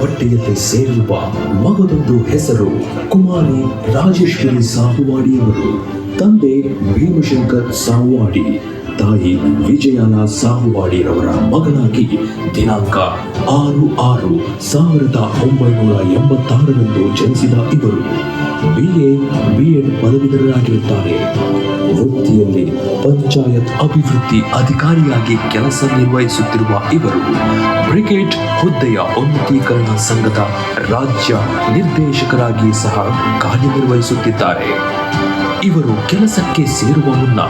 ಪಟ್ಟಿಯಲ್ಲಿ ಸೇರುವ ಮಗದೊಂದು ಹೆಸರು ಕುಮಾರಿ ರಾಜೇಶ್ವರಿ ಸಾಹುವಾಡಿಯವರು ತಂದೆ ಭೀಮಶಂಕರ್ ಸಾಹುವಾಡಿ, ತಾಯಿ ವಿಜಯಲ ಸಾಹುವಾಡಿರವರ ಮಗನಾಗಿ ದಿನಾಂಕ ಆರು ಆರು ಸಾವಿರದ ಒಂಬೈನೂರ ಎಂಬತ್ತಾರರಂದು ಜನಿಸಿದ ಇವರು. ಬಿ ಎ ಬಿ ಎಡ್ ಪದವೀಧರರಾಗಿರುತ್ತಾರೆ. ವೃತ್ತಿಯಲ್ಲಿ ಪಂಚಾಯತ್ ಅಭಿವೃದ್ಧಿ ಅಧಿಕಾರಿಯಾಗಿ ಕೆಲಸ ನಿರ್ವಹಿಸುತ್ತಿರುವ ಇವರು ಬ್ರಿಗೇಡ್ ಹುದ್ದೆಯ ಉನ್ನತೀಕರಣ ಸಂಘದ ರಾಜ್ಯ ನಿರ್ದೇಶಕರಾಗಿ ಸಹ ಕಾರ್ಯನಿರ್ವಹಿಸುತ್ತಿದ್ದಾರೆ. ಇವರು ಕೆಲಸಕ್ಕೆ ಸೇರುವ ಮುನ್ನ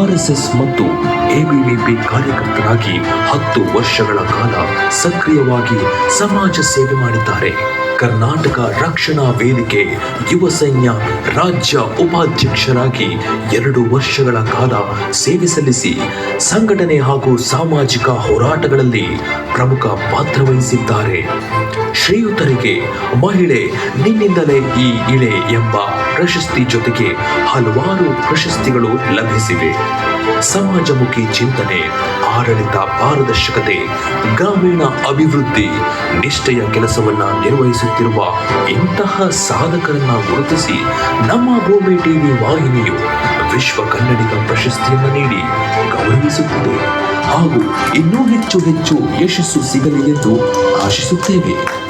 ಆರ್ಎಸ್ಎಸ್ ಮತ್ತು ಎಬಿವಿಪಿ ಕಾರ್ಯಕರ್ತರಾಗಿ ಹತ್ತು ವರ್ಷಗಳ ಕಾಲ ಸಕ್ರಿಯವಾಗಿ ಸಮಾಜ ಸೇವೆ ಮಾಡಿದ್ದಾರೆ. ಕರ್ನಾಟಕ ರಕ್ಷಣಾ ವೇದಿಕೆ ಯುವ ಸೈನ್ಯ ರಾಜ್ಯ ಉಪಾಧ್ಯಕ್ಷರಾಗಿ ಎರಡು ವರ್ಷಗಳ ಕಾಲ ಸೇವೆ ಸಲ್ಲಿಸಿ ಸಂಘಟನೆ ಹಾಗೂ ಸಾಮಾಜಿಕ ಹೋರಾಟಗಳಲ್ಲಿ ಪ್ರಮುಖ ಪಾತ್ರ ವಹಿಸಿದ್ದಾರೆ. ಶ್ರೀಯುತರಿಗೆ ಮಹಿಳೆ ನಿನ್ನಿಂದಲೇ ಈ ಇಳೆ ಎಂಬ ಪ್ರಶಸ್ತಿ ಜೊತೆಗೆ ಹಲವಾರು ಪ್ರಶಸ್ತಿಗಳು ಲಭಿಸಿವೆ. ಸಮಾಜಮುಖಿ ಚಿಂತನೆ ಆಡಳಿತ, ಪಾರದರ್ಶಕತೆ, ಗ್ರಾಮೀಣ ಅಭಿವೃದ್ಧಿ ನಿಷ್ಠೆಯ ಕೆಲಸವನ್ನ ನಿರ್ವಹಿಸುತ್ತಿರುವ ಇಂತಹ ಸಾಧಕರನ್ನ ಗುರುತಿಸಿ ನಮ್ಮ ಭೂಮಿ ಟಿವಿ ವಾಹಿನಿಯು ವಿಶ್ವ ಕನ್ನಡಿಗ ಪ್ರಶಸ್ತಿಯನ್ನು ನೀಡಿ ಗೌರವಿಸುತ್ತಿದೆ. ಹಾಗೂ ಇನ್ನೂ ಹೆಚ್ಚು ಹೆಚ್ಚು ಯಶಸ್ಸು ಸಿಗಲಿ ಎಂದು ಆಶಿಸುತ್ತೇವೆ.